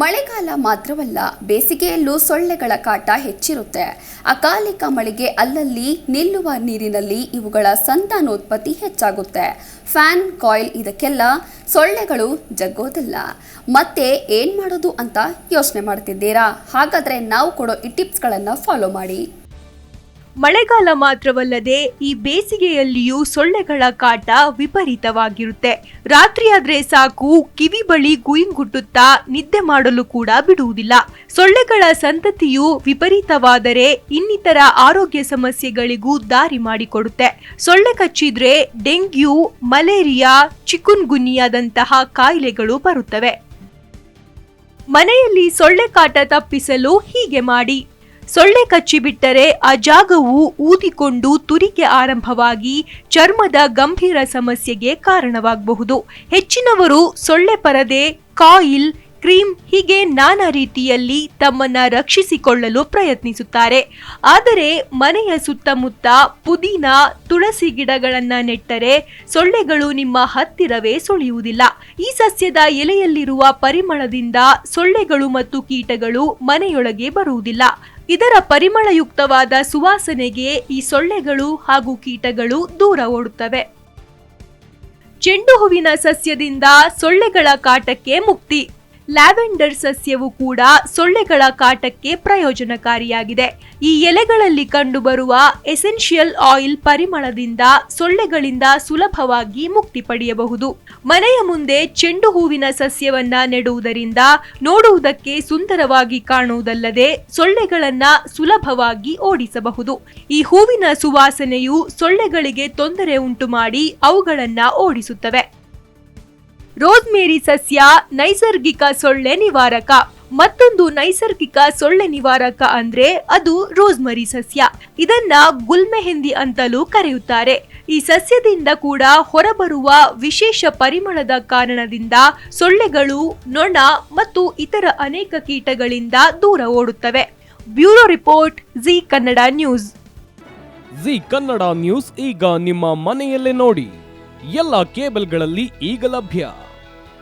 ಮಳೆಗಾಲ ಮಾತ್ರವಲ್ಲ, ಬೇಸಿಗೆಯಲ್ಲೂ ಸೊಳ್ಳೆಗಳ ಕಾಟ ಹೆಚ್ಚಿರುತ್ತೆ. ಅಕಾಲಿಕ ಮಳೆಗೆ ಅಲ್ಲಲ್ಲಿ ನಿಲ್ಲುವ ನೀರಿನಲ್ಲಿ ಇವುಗಳ ಸಂತಾನೋತ್ಪತ್ತಿ ಹೆಚ್ಚಾಗುತ್ತೆ. ಫ್ಯಾನ್, ಕಾಯಿಲ್ ಇದಕ್ಕೆಲ್ಲ ಸೊಳ್ಳೆಗಳು ಜಗ್ಗೋದಿಲ್ಲ. ಮತ್ತೆ ಏನ್ ಮಾಡೋದು ಅಂತ ಯೋಚನೆ ಮಾಡ್ತಿದ್ದೀರಾ? ಹಾಗಾದ್ರೆ ನಾವು ಕೊಡೋ ಈ ಟಿಪ್ಸ್ಗಳನ್ನು ಫಾಲೋ ಮಾಡಿ. ಮಳೆಗಾಲ ಮಾತ್ರವಲ್ಲದೆ ಈ ಬೇಸಿಗೆಯಲ್ಲಿಯೂ ಸೊಳ್ಳೆಗಳ ಕಾಟ ವಿಪರೀತವಾಗಿರುತ್ತೆ. ರಾತ್ರಿಯಾದ್ರೆ ಸಾಕು, ಕಿವಿ ಬಳಿ ಗುಯಿಂಗುಟ್ಟುತ್ತಾ ನಿದ್ದೆ ಮಾಡಲು ಕೂಡ ಬಿಡುವುದಿಲ್ಲ. ಸೊಳ್ಳೆಗಳ ಸಂತತಿಯು ವಿಪರೀತವಾದರೆ ಇನ್ನಿತರ ಆರೋಗ್ಯ ಸಮಸ್ಯೆಗಳಿಗೂ ದಾರಿ ಮಾಡಿಕೊಡುತ್ತೆ. ಸೊಳ್ಳೆ ಕಚ್ಚಿದ್ರೆ ಡೆಂಗ್ಯೂ, ಮಲೇರಿಯಾ ಚಿಕುನ್ ಗುನ್ಯಾದಂತಹ ಕಾಯಿಲೆಗಳು ಬರುತ್ತವೆ. ಮನೆಯಲ್ಲಿ ಸೊಳ್ಳೆ ಕಾಟ ತಪ್ಪಿಸಲು ಹೀಗೆ ಮಾಡಿ. ಸೊಳ್ಳೆ ಕಚ್ಚಿಬಿಟ್ಟರೆ ಆ ಜಾಗವು ಊದಿಕೊಂಡು ತುರಿಕೆ ಆರಂಭವಾಗಿ ಚರ್ಮದ ಗಂಭೀರ ಸಮಸ್ಯೆಗೆ ಕಾರಣವಾಗಬಹುದು. ಹೆಚ್ಚಿನವರು ಸೊಳ್ಳೆ ಪರದೆ, ಕಾಯಿಲ್, ಕ್ರೀಮ್ ಹೀಗೆ ನಾನಾ ರೀತಿಯಲ್ಲಿ ತಮ್ಮನ್ನ ರಕ್ಷಿಸಿಕೊಳ್ಳಲು ಪ್ರಯತ್ನಿಸುತ್ತಾರೆ. ಆದರೆ ಮನೆಯ ಸುತ್ತಮುತ್ತ ಪುದೀನ, ತುಳಸಿ ಗಿಡಗಳನ್ನ ನೆಟ್ಟರೆ ಸೊಳ್ಳೆಗಳು ನಿಮ್ಮ ಹತ್ತಿರವೇ ಸುಳಿಯುವುದಿಲ್ಲ. ಈ ಸಸ್ಯದ ಎಲೆಯಲ್ಲಿರುವ ಪರಿಮಳದಿಂದ ಸೊಳ್ಳೆಗಳು ಮತ್ತು ಕೀಟಗಳು ಮನೆಯೊಳಗೆ ಬರುವುದಿಲ್ಲ. ಇದರ ಪರಿಮಳಯುಕ್ತವಾದ ಸುವಾಸನೆಗೆ ಈ ಸೊಳ್ಳೆಗಳು ಹಾಗೂ ಕೀಟಗಳು ದೂರ ಓಡುತ್ತವೆ. ಚೆಂಡು ಹೂವಿನ ಸಸ್ಯದಿಂದ ಸೊಳ್ಳೆಗಳ ಕಾಟಕ್ಕೆ ಮುಕ್ತಿ. ಲ್ಯಾವೆಂಡರ್ ಸಸ್ಯವು ಕೂಡ ಸೊಳ್ಳೆಗಳ ಕಾಟಕ್ಕೆ ಪ್ರಯೋಜನಕಾರಿಯಾಗಿದೆ. ಈ ಎಲೆಗಳಲ್ಲಿ ಕಂಡುಬರುವ ಎಸೆನ್ಷಿಯಲ್ ಆಯಿಲ್ ಪರಿಮಳದಿಂದ ಸೊಳ್ಳೆಗಳಿಂದ ಸುಲಭವಾಗಿ ಮುಕ್ತಿ ಪಡೆಯಬಹುದು. ಮನೆಯ ಮುಂದೆ ಚೆಂಡು ಹೂವಿನ ಸಸ್ಯವನ್ನ ನೆಡುವುದರಿಂದ ನೋಡುವುದಕ್ಕೆ ಸುಂದರವಾಗಿ ಕಾಣುವುದಲ್ಲದೆ ಸೊಳ್ಳೆಗಳನ್ನ ಸುಲಭವಾಗಿ ಓಡಿಸಬಹುದು. ಈ ಹೂವಿನ ಸುವಾಸನೆಯು ಸೊಳ್ಳೆಗಳಿಗೆ ತೊಂದರೆ ಉಂಟು ಮಾಡಿ ಅವುಗಳನ್ನ ಓಡಿಸುತ್ತವೆ. ರೋಸ್ಮೇರಿ ಸಸ್ಯ, ನೈಸರ್ಗಿಕ ಸೊಳ್ಳೆ ನಿವಾರಕ. ಮತ್ತೊಂದು ನೈಸರ್ಗಿಕ ಸೊಳ್ಳೆ ನಿವಾರಕ ಅಂದ್ರೆ ಅದು ರೋಸ್ಮರಿ ಸಸ್ಯ. ಇದನ್ನ ಗುಲ್ಮೆಹೆಂದಿ ಅಂತಲೂ ಕರೆಯುತ್ತಾರೆ. ಈ ಸಸ್ಯದಿಂದ ಕೂಡ ಹೊರಬರುವ ವಿಶೇಷ ಪರಿಮಳದ ಕಾರಣದಿಂದ ಸೊಳ್ಳೆಗಳು, ನೊಣ ಮತ್ತು ಇತರ ಅನೇಕ ಕೀಟಗಳಿಂದ ದೂರ ಓಡುತ್ತವೆ. Bureau report, Zee Kannada news. Zee Kannada news ಈಗ ನಿಮ್ಮ ಮನೆಯಲ್ಲೇ ನೋಡಿ. ಎಲ್ಲ ಕೇಬಲ್ಗಳಲ್ಲಿ ಈಗ ಲಭ್ಯ.